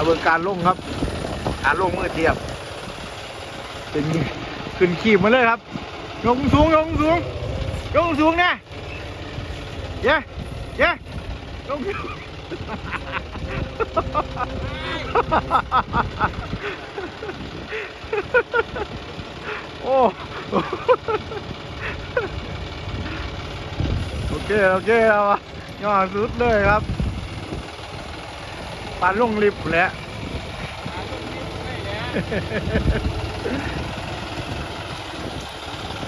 เอาเบิ่งการลงครับ การลงมือเทียบ เป็นขึ้นขีบมาเลยครับยกสูงยกสูงยกสูงนะเย้เย้ยกสูงโอ้โอเค โอเคเอาย่อสุดเลยครับ ปานลงลิฟต์แหล้ว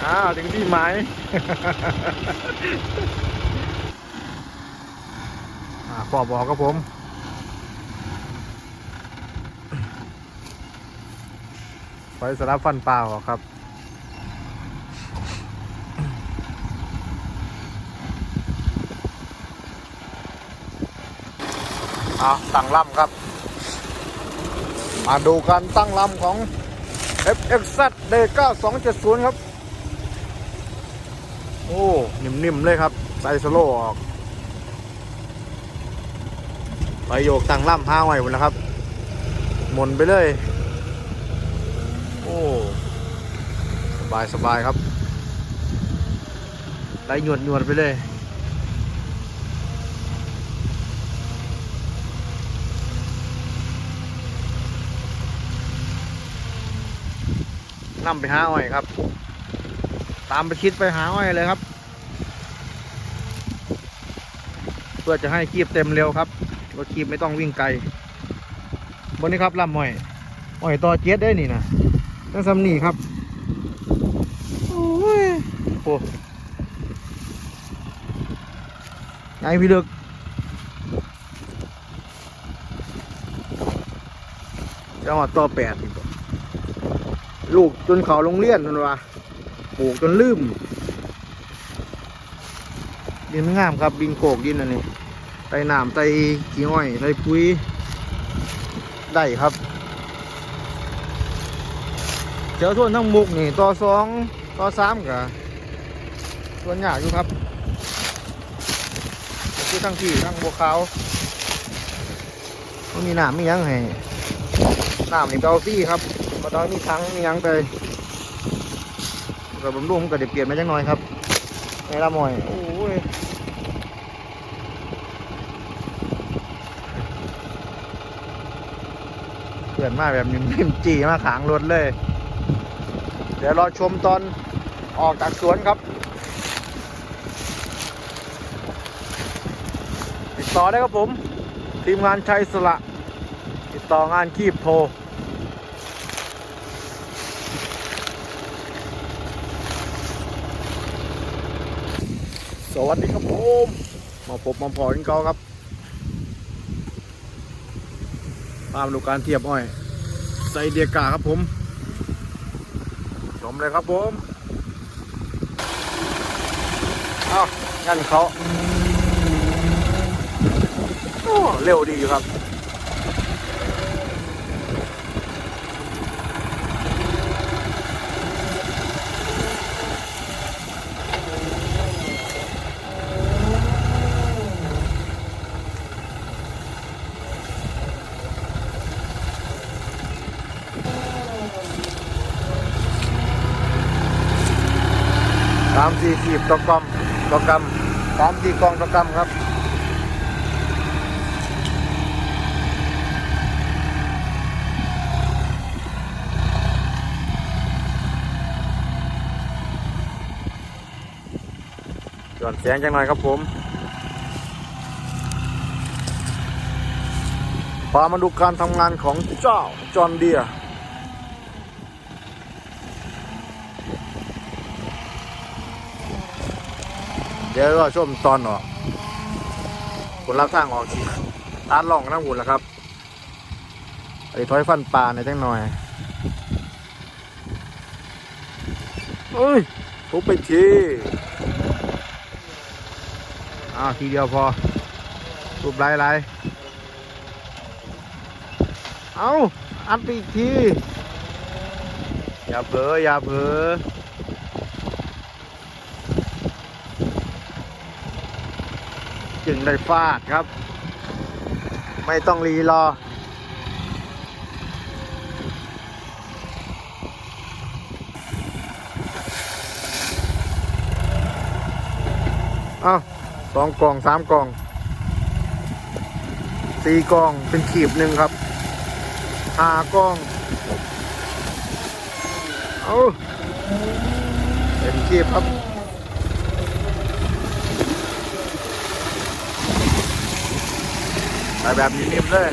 อ้าวถึงที่หมายอ่าขอบอกครับผมไปสลับฟันเปล่าออกครับ เอาตั้งลำครับ มาดูการตั้งลำของ FXZ D9270 ครับ โอ้ นิ่มๆเลยครับใส่สโลออกไปโยกตั้งลำห้าไว้หมดแล้วครับ หมุนไปเลย โอ้ สบายสบายครับไหลหยวดหยวดไปเลย นำไปหาอ้อยครับ ตามไปคิดไปหาอ้อยเลยครับ เพื่อจะให้คีบเต็มเร็วครับรถคีบไม่ต้องวิ่งไกลบนนี้ครับลำอ้อยอ้อยต่อเจ็ดได้นี่นะตั้งซ้ำนี่ครับโอ้ยโอ้ไงพี่เดึกจังหวัดต่อแปด ลูกจนเขาโรงเรียนนั่นวะปลูกจนลืมดินงามครับดินโกกดินอันนี้ไตหน้ำไตขี้อ้อยไตปุ๋ยได้ครับเจ้าส่วนทั้งมุกนี่ต่อสองต่อสามกับส่วนยาอยู่ครับคือทั้งที่ทั้งบัวขาวมันมีหน้ำมียังให้น้ำนี่เบลฟี่ครับ มาตอนนี้ทั้งมีหยังไปกับบำรุงก็เดี๋ยวเปลี่ยนมาจังหน่อยครับในละหมอยโอ้ยเปลี่ยนมาแบบนิ่มๆจีมาขางรถเลย เดี๋ยวรอชมตอนออกจากสวนครับ ติดต่อได้ครับผม ทีมงานชัยสละ ติดต่องานคีบโทร สวัสดีครับผมมาพบมาพอกันเก่าครับตามดูการเทียบอ้อยใส่เดียกาครับผม ชมเลยครับผมอ้าวงั้นเขาเร็วดีอยู่ครับามสี่ขีบต่อกรัมต่อกรัมสามสี่กองต่อกรัมครับส่วนเสียงจังหน่อยครับผมพามาดูการทำงานของเจ้าจอนเดีย เดี๋ยวก็ชมตอนออกผลลัพธ์ทางออกสิตาล่องนั่งหุ่นแล้วครับไอ้ถอยฟันปลาในอยจังหน่อยเอ้ยทุบไปทีอ้าวทีเดียวพอทุบไล่ไล่เอาอัดไปอีกที อย่าเผลออย่าเผลอ ถึงได้ฟาดครับ ไม่ต้องรีรอ เอาสองกล่องสามกล่องสี่กล่องเป็นขีบหนึ่งครับห้ากล่อง เอาเป็นขีบครับ ไปแบบนิ่มๆเลย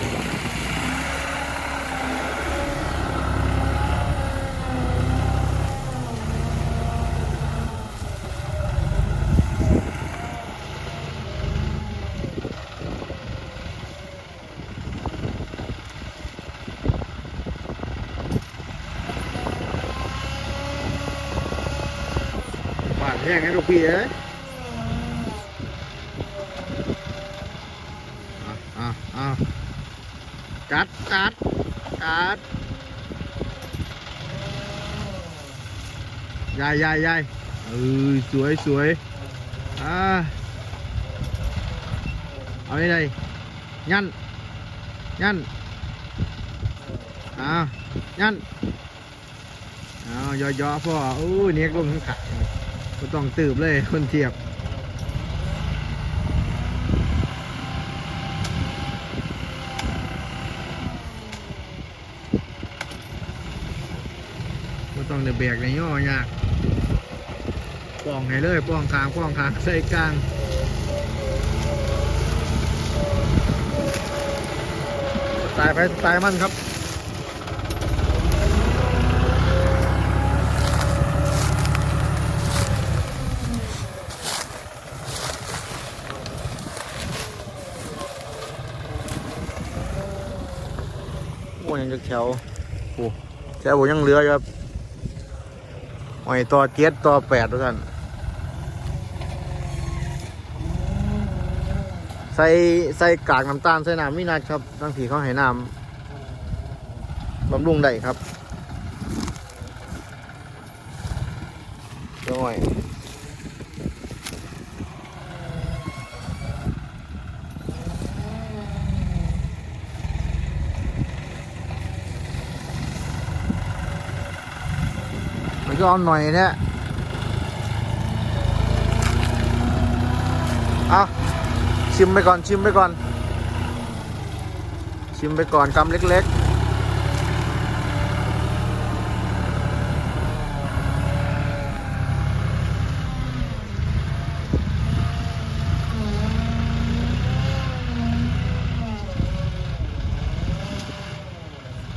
หวานแห้งให้ลูกพี่เอ้ยอะอะอะจัดจัดจัด ยายยายยายเออสวยสวยอ่าเอาไงเลยยันยันอ่ายันเอาวย่อๆพ่ออู้เนี้ยลงทั้งขาก็ต้องตืบเลยคนเทียบก็ต้องเดือเบรกในย่อยาก ป้องให้เลยป้องคางป้องคางใส่กลางตล์ไปตล์มันครับโอ้ยังจะแถวโอ้แถวผมยังเหลืออยู่ครับ หอยต่อเจ็ดต่อแปดทุกท่านใส่ใส่กากน้ำตาลใส่น้ำมินัดครับทั้งผีเขาให้น้ำบำรุงได้ครับเดี๋ยวหน่อย ก็เอาหน่อยเนี่ยเอาชิมไปก่อนชิมไปก่อน ชิมไปก่อนกำเล็กๆ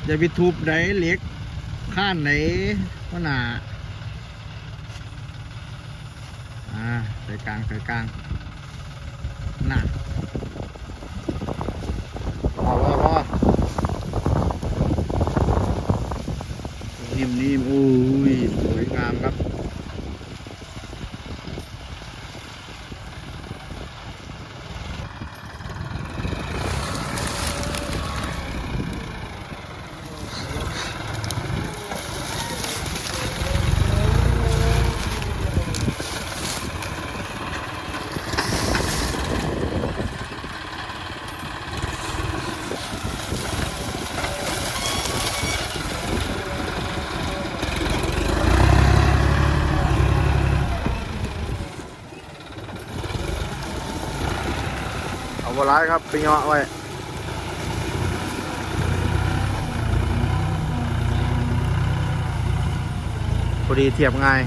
อย่าไปทุบไหนเล็กข้านไหนก็หนา อ่าใส่กลางใส่กลางหนักพอพอพอนิ่มนิ่มๆอุ้ยสวยงามครับ เอา บัวร้ายครับไปเงาะไว้พอดีเทียบง่าย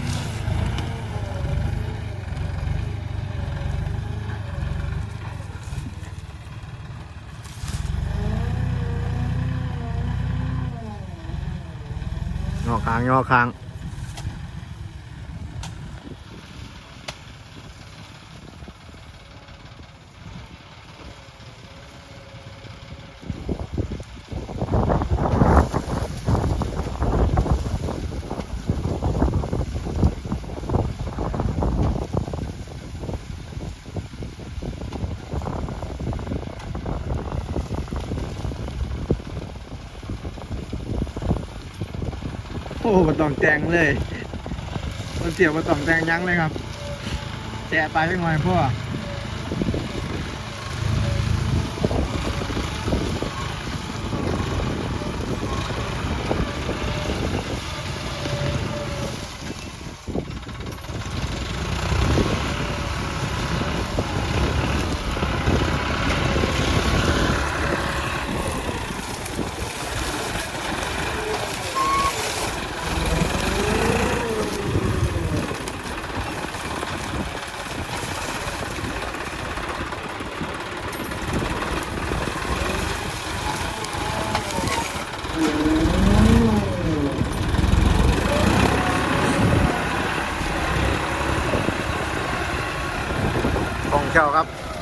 งอค้างงอค้าง อ้มาต่องแจงเลยมันเสียบมาต่องแจงยั้งเลยครับแจะไปยังไงพ่อ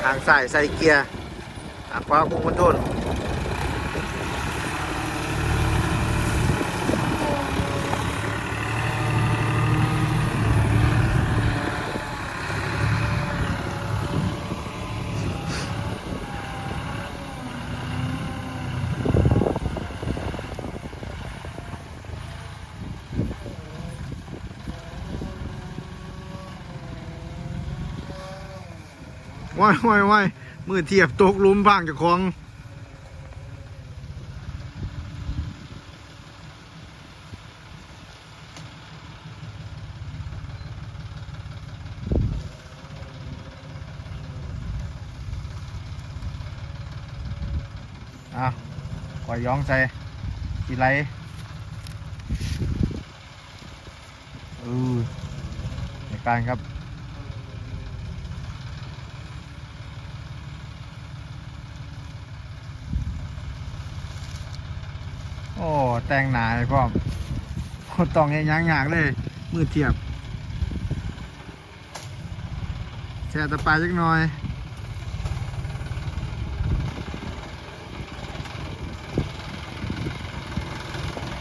ทางสายใส่เกียร์อะขวาคุมคอนโทรล ว้ายว้ายว้ายมือเทียบตกลุมพังจากของอะก่อยย้องใจกี่ไรเออในการครับ โอ้ แต่งหนาเลยพ่อมต้องยังยังยากเลย มือเทียบแช่ตะปลายจักหน่อย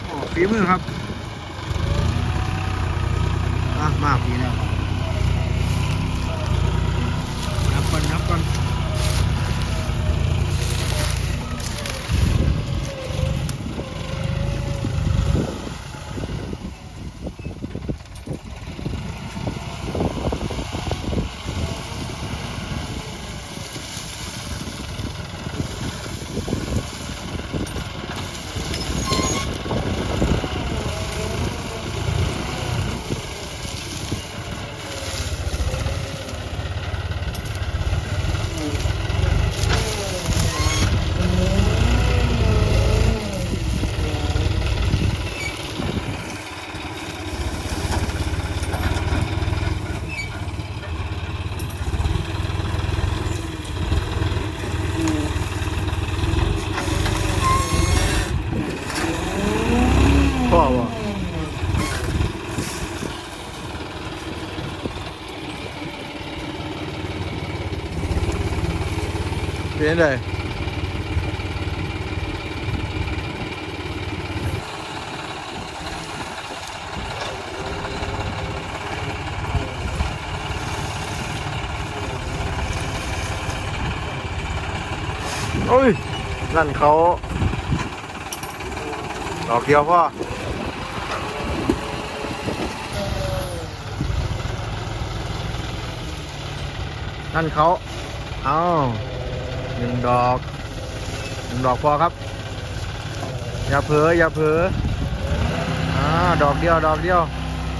โอ้ฝีมือครับอะมาฝีแล้ว อวะเป็นเลยโอ้ย นั่นเขาดอกเดียวพ่อ นั่นเขาเอาหนึ่งดอกหนึ่งดอกพอครับ อย่าเผลออย่าเผลออ่าดอกเดียวดอกเดียว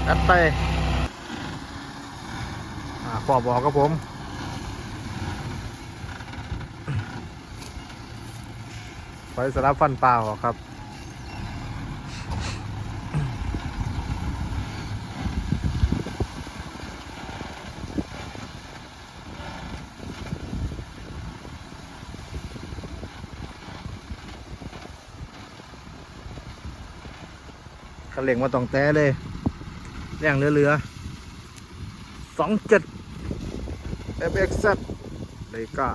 อัดไปอ่าปอบอกครับผมไปสลับฟันเปล่าครับ เล็งมาต้องแต้เลยแรงเรือๆสองเจ็ด FXZ เลยก้า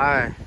ไป